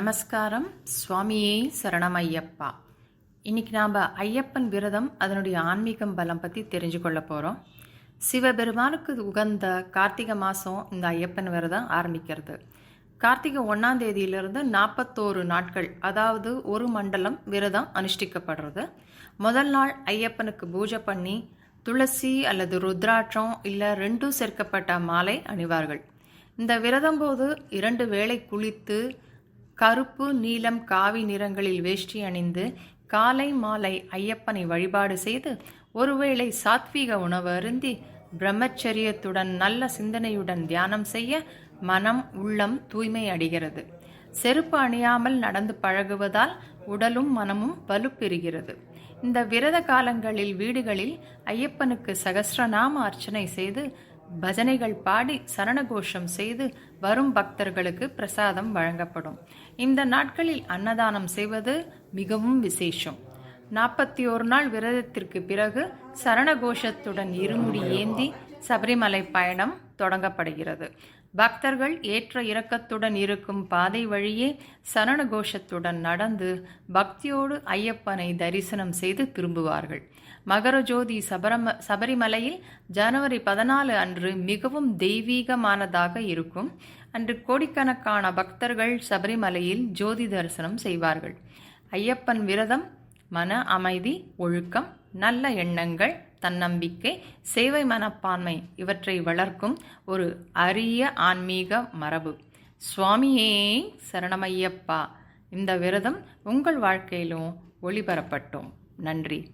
நமஸ்காரம். சுவாமியே சரணம் ஐயப்பா இன்னைக்கு நாம் ஐயப்பன் விரதம் அதனுடைய ஆன்மீகம் பலம் பற்றி தெரிஞ்சு கொள்ள போகிறோம் சிவபெருமானுக்கு உகந்த கார்த்திகை மாதம் இந்த ஐயப்பன் விரதம் ஆரம்பிக்கிறது. கார்த்திகை ஒன்றாம் தேதியிலிருந்து நாற்பத்தோரு நாட்கள் அதாவது ஒரு மண்டலம் விரதம் அனுஷ்டிக்கப்படுறது. முதல் நாள் ஐயப்பனுக்கு பூஜை பண்ணி துளசி அல்லது ருத்ராட்சம் இல்லை ரெண்டும் சேர்க்கப்பட்ட மாலை அணிவார்கள். இந்த விரதம் போது இரண்டு வேளை குளித்து கருப்பு நீலம் காவி நிறங்களில் வேஷ்டி அணிந்து காலை மாலை ஐயப்பனை வழிபாடு செய்து ஒருவேளை சாத்வீக உணவு அருந்தி பிரம்மச்சரியத்துடன் நல்ல சிந்தனையுடன் தியானம் செய்ய மனம் உள்ளம் தூய்மை அடைகிறது. செருப்பு அணியாமல் நடந்து பழகுவதால் உடலும் மனமும் வலுப்பெறுகிறது. இந்த விரத காலங்களில் வீடுகளில் ஐயப்பனுக்கு சகசிரநாம அர்ச்சனை செய்து பஜனைகள் பாடி சரணகோஷம் செய்து வரும் பக்தர்களுக்கு பிரசாதம் வழங்கப்படும். இந்த நாட்களில் அன்னதானம் செய்வது மிகவும் விசேஷம். நாற்பத்தி ஒரு நாள் விரதத்திற்கு பிறகு சரணகோஷத்துடன் இருமுடி ஏந்தி சபரிமலை பயணம் தொடங்கப்படுகிறது. பக்தர்கள் ஏற்ற இறக்கத்துடன் இருக்கும் பாதை வழியே சரண கோஷத்துடன் நடந்து பக்தியோடு ஐயப்பனை தரிசனம் செய்து திரும்புவார்கள். மகரஜோதி சபரம சபரிமலையில் ஜனவரி பதினாலு அன்று மிகவும் தெய்வீகமானதாக இருக்கும். அன்று கோடிக்கணக்கான பக்தர்கள் சபரிமலையில் ஜோதி தரிசனம் செய்வார்கள். ஐயப்பன் விரதம் மன அமைதி ஒழுக்கம் நல்ல எண்ணங்கள் தன்னம்பிக்கை சேவை மனப்பான்மை இவற்றை வளர்க்கும் ஒரு அரிய ஆன்மீக மரபு. சுவாமியே சரணமையப்பா. இந்த விரதம் உங்கள் வாழ்க்கையிலும் ஒளிபரப்பட்டும். நன்றி.